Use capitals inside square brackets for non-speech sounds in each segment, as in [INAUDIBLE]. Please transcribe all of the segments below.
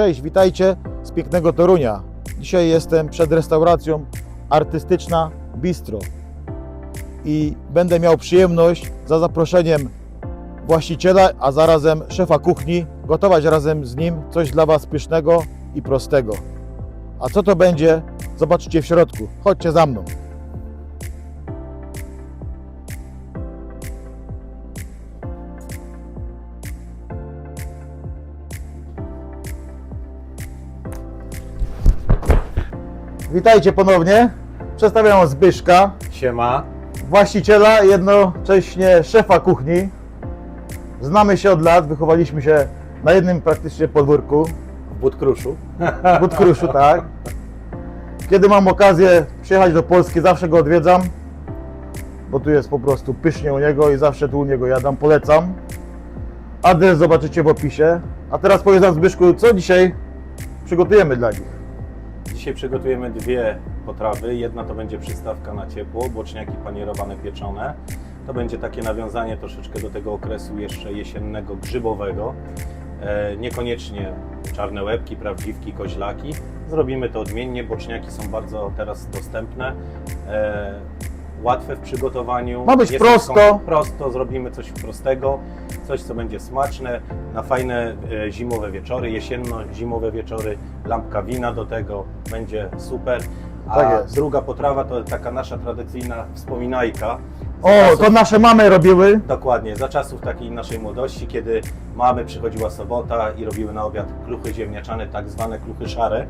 Cześć, witajcie z pięknego Torunia. Dzisiaj jestem przed restauracją Artystyczna Bistro i będę miał przyjemność za zaproszeniem właściciela, a zarazem szefa kuchni, gotować razem z nim coś dla Was pysznego i prostego. A co to będzie, zobaczycie w środku. Chodźcie za mną. Witajcie ponownie. Przedstawiam Zbyszka, Siema. właściciela, jednocześnie szefa kuchni. Znamy się od lat, wychowaliśmy się na jednym praktycznie podwórku, W Budkruszu. w Budkruszu, [LAUGHS] tak. Kiedy mam okazję przyjechać do Polski, zawsze go odwiedzam, bo tu jest po prostu pysznie u niego i zawsze tu u niego jadam, polecam. Adres zobaczycie w opisie. A teraz powiedz nam Zbyszku, co dzisiaj przygotujemy dla nich? Dzisiaj przygotujemy dwie potrawy. Jedna to będzie przystawka na ciepło, boczniaki panierowane pieczone. To będzie takie nawiązanie troszeczkę do tego okresu jeszcze jesiennego, grzybowego. E, niekoniecznie czarne łebki, prawdziwki, koźlaki. Zrobimy to odmiennie. Boczniaki są bardzo teraz dostępne. Łatwe w przygotowaniu. Ma być Jest prosto. Prosto, zrobimy coś prostego, coś co będzie smaczne na fajne e, zimowe wieczory, jesienno-zimowe wieczory, lampka wina do tego, będzie super. A Tak jest. druga potrawa to taka nasza tradycyjna wspominajka. Z O, czasów- to nasze mamy robiły. Dokładnie, za czasów takiej naszej młodości, kiedy mamy przychodziła sobota i robiły na obiad kluchy ziemniaczane, tak zwane kluchy szare.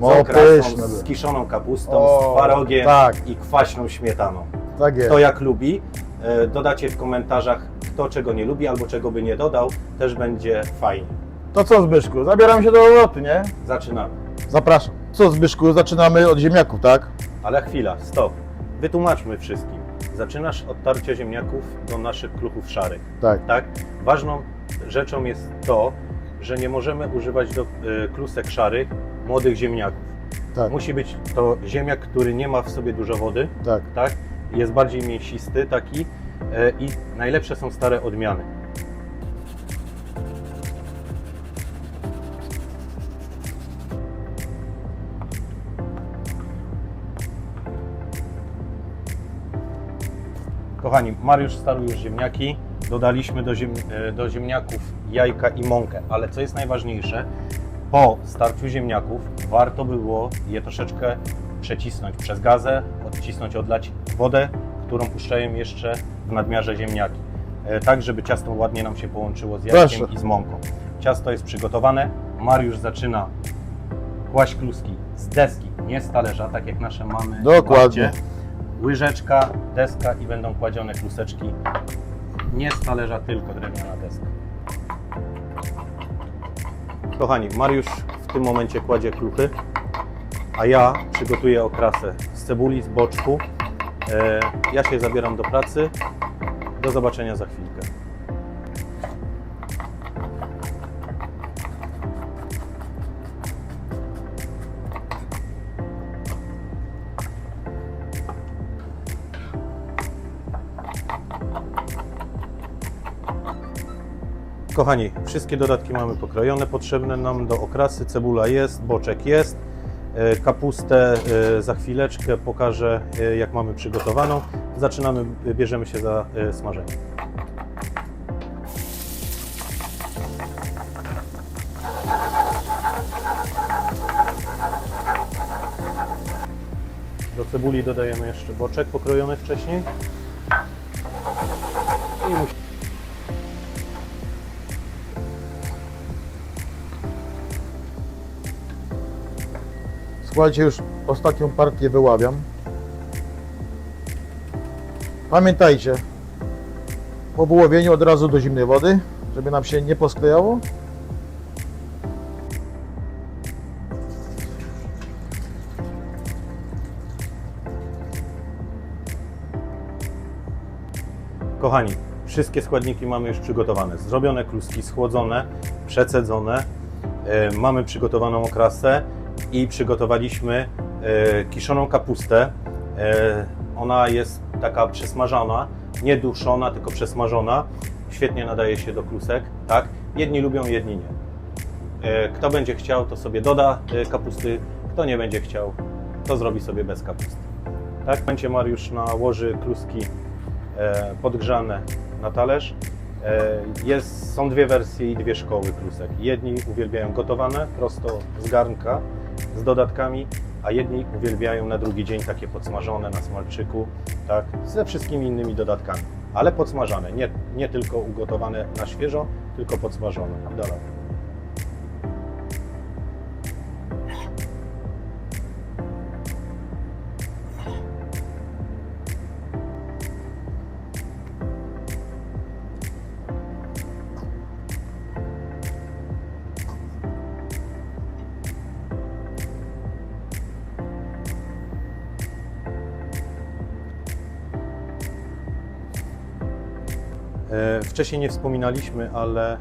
Z O, okrasą, pyszne z kiszoną kapustą, O, z twarogiem tak. i kwaśną śmietaną. Tak jest. Kto jak lubi, e, dodacie w komentarzach, kto czego nie lubi albo czego by nie dodał, też będzie fajnie. To co Zbyszku, zabieram się do roboty, nie? Zaczynamy. Zapraszam. Co Zbyszku, zaczynamy od ziemniaków, tak? Ale chwila, stop. Wytłumaczmy wszystkim. Zaczynasz od tarcia ziemniaków do naszych kluchów szarych. Tak. tak? Ważną rzeczą jest to, że nie możemy używać do y, klusek szarych młodych ziemniaków. Tak, Musi być to ziemniak, który nie ma w sobie dużo wody, tak. tak? Jest bardziej mięsisty taki y, i najlepsze są stare odmiany. Kochani, Mariusz starł już ziemniaki. Dodaliśmy do, ziem, e, do ziemniaków jajka i mąkę, ale co jest najważniejsze, po starciu ziemniaków warto było je troszeczkę przecisnąć przez gazę, odcisnąć, odlać wodę, którą puszczają jeszcze w nadmiarze ziemniaki. E, Tak, żeby ciasto ładnie nam się połączyło z jajkiem Proszę. i z mąką. Ciasto jest przygotowane. Mariusz zaczyna kłaść kluski z deski, nie z talerza, tak jak nasze mamy. Dokładnie. babcie. Łyżeczka, deska i będą kładzione kluseczki. Nie z tylko drewniana deska. Kochani, Mariusz w tym momencie kładzie kluchy, a ja przygotuję okrasę z cebuli, z boczku. E, ja się zabieram do pracy. Do zobaczenia za chwilkę. Kochani, wszystkie dodatki mamy pokrojone, potrzebne nam do okrasy. Cebula jest, boczek jest. E, Kapustę e, za chwileczkę pokażę, e, jak mamy przygotowaną. Zaczynamy, bierzemy się za smażenie. Do cebuli dodajemy jeszcze boczek pokrojony wcześniej. I musi Słuchajcie, już ostatnią partię wyławiam. Pamiętajcie, po wyłowieniu od razu do zimnej wody, żeby nam się nie posklejało. Kochani, wszystkie składniki mamy już przygotowane. Zrobione kluski, schłodzone, przecedzone. E, mamy przygotowaną okrasę i przygotowaliśmy e, kiszoną kapustę. E, ona jest taka przesmażana, nie duszona, tylko przesmażona. Świetnie nadaje się do klusek, tak? Jedni lubią, jedni nie. E, Kto będzie chciał, to sobie doda kapusty, kto nie będzie chciał, to zrobi sobie bez kapusty. Tak, będzie Mariusz nałoży kluski podgrzane na talerz. Jest, są dwie wersje i dwie szkoły klusek. Jedni uwielbiają gotowane, prosto z garnka, z dodatkami, a jedni uwielbiają na drugi dzień takie podsmażone na smalczyku, tak, ze wszystkimi innymi dodatkami. Ale podsmażane, nie, nie tylko ugotowane na świeżo, tylko podsmażone. Dalej. Wcześniej nie wspominaliśmy, ale e,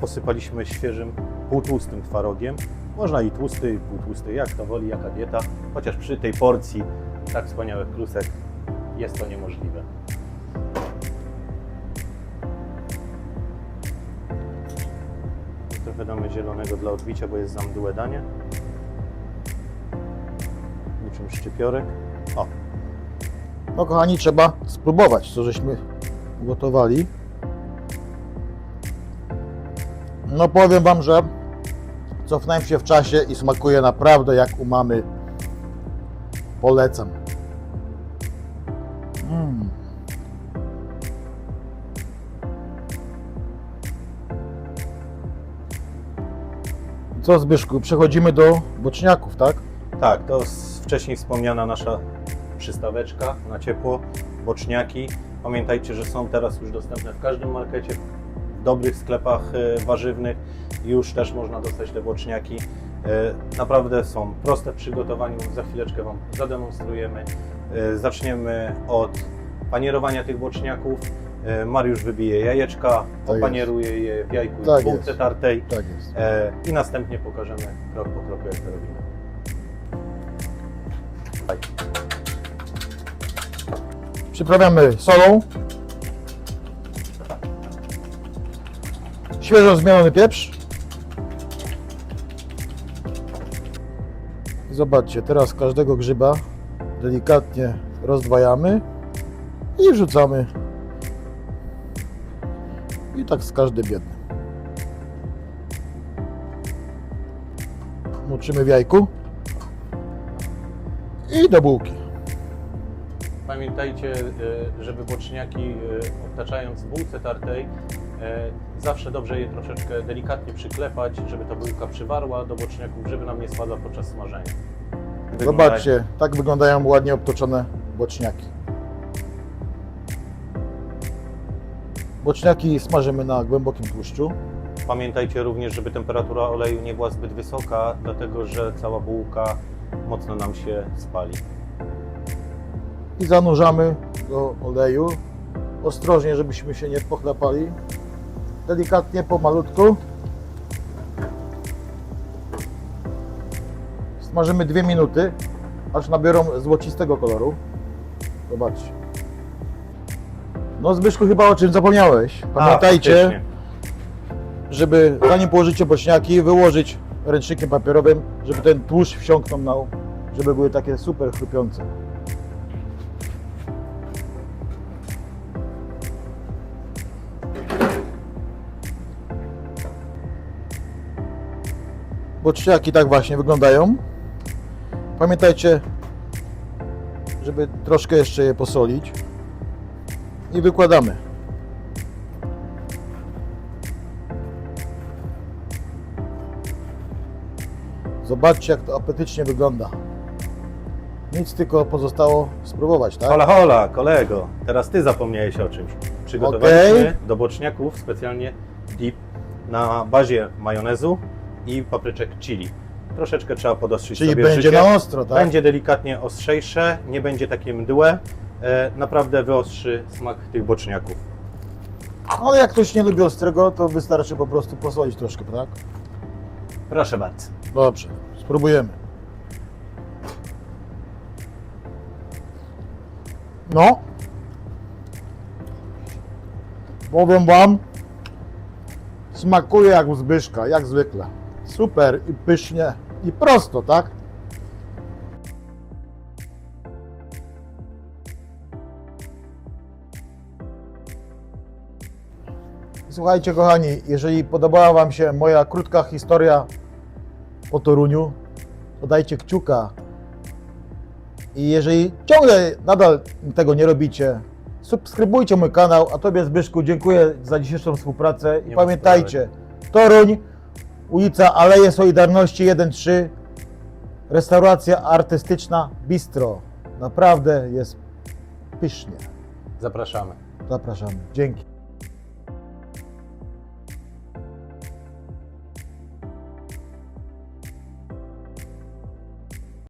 posypaliśmy świeżym, półtłustym twarogiem. Można i tłusty, i półtłusty, jak to woli, jaka dieta. Chociaż przy tej porcji tak wspaniałych klusek jest to niemożliwe. Trochę damy zielonego dla odbicia, bo jest za mdłe danie. Niczym szczypiorek. O, No kochani, trzeba spróbować, co żeśmy ugotowali. No powiem Wam, że cofnąłem się w czasie i smakuje naprawdę jak u mamy. Polecam. Mm. Co Zbyszku, przechodzimy do boczniaków, tak? Tak, to wcześniej wspomniana nasza przystaweczka na ciepło, boczniaki. Pamiętajcie, że są teraz już dostępne w każdym markecie, w dobrych sklepach e, warzywnych. Już też można dostać te boczniaki. E, Naprawdę są proste w przygotowaniu. Za chwileczkę Wam zademonstrujemy. E, Zaczniemy od panierowania tych boczniaków. Mariusz wybije jajeczka, Tak opanieruje je w jajku Tak i w bułce jest. tartej. Tak jest. I następnie pokażemy krok po kroku, jak to robimy. Przyprawiamy solą. Świeżo zmielony pieprz. Zobaczcie, teraz każdego grzyba delikatnie rozdwajamy i wrzucamy. I tak z każdym jednym. Moczymy w jajku. I do bułki. Pamiętajcie, e, żeby boczniaki e, obtaczając w bułce tartej, e, zawsze dobrze je troszeczkę delikatnie przyklepać, żeby ta bułka przywarła do boczniaków, żeby nam nie spadła podczas smażenia. Zobaczcie, tak wyglądają ładnie obtoczone boczniaki. Boczniaki smażymy na głębokim tłuszczu. Pamiętajcie również, żeby temperatura oleju nie była zbyt wysoka, dlatego że cała bułka mocno nam się spali. I zanurzamy do oleju. Ostrożnie, żebyśmy się nie pochlapali. Delikatnie, pomalutku. Smażymy 2 minuty, aż nabiorą złocistego koloru. Zobaczcie. No Zbyszku, chyba o czym zapomniałeś. A, Pamiętajcie, faktycznie. żeby zanim położycie boczniaki, wyłożyć ręcznikiem papierowym, żeby ten tłuszcz wsiąknął, żeby były takie super chrupiące. Boczniaki tak właśnie wyglądają. Pamiętajcie, żeby troszkę jeszcze je posolić. I wykładamy. Zobaczcie, jak to apetycznie wygląda. Nic tylko pozostało spróbować, tak? Hola, hola, kolego, teraz Ty zapomniałeś o czymś. Przygotowaliśmy Okej. do boczniaków specjalnie dip na bazie majonezu i papryczek chili. Troszeczkę trzeba podostrzyć Czyli sobie będzie życie. na ostro, tak? Będzie delikatnie ostrzejsze, nie będzie takie mdłe. E, naprawdę wyostrzy smak tych boczniaków. Ale jak ktoś nie lubi ostrego, to wystarczy po prostu posolić troszkę, tak? Proszę bardzo. Dobrze, spróbujemy. No. Powiem Wam, Smakuje jak u Zbyszka, jak zwykle. Super i pysznie i prosto, tak? Słuchajcie, kochani, jeżeli podobała Wam się moja krótka historia po Toruniu, to dajcie kciuka. I jeżeli ciągle nadal tego nie robicie, subskrybujcie mój kanał. A Tobie, Zbyszku, dziękuję za dzisiejszą współpracę. I Nie ma pamiętajcie, Toruń, ulica Aleje Solidarności 1-3, restauracja artystyczna Bistro. Naprawdę jest pysznie. Zapraszamy. Zapraszamy. Dzięki.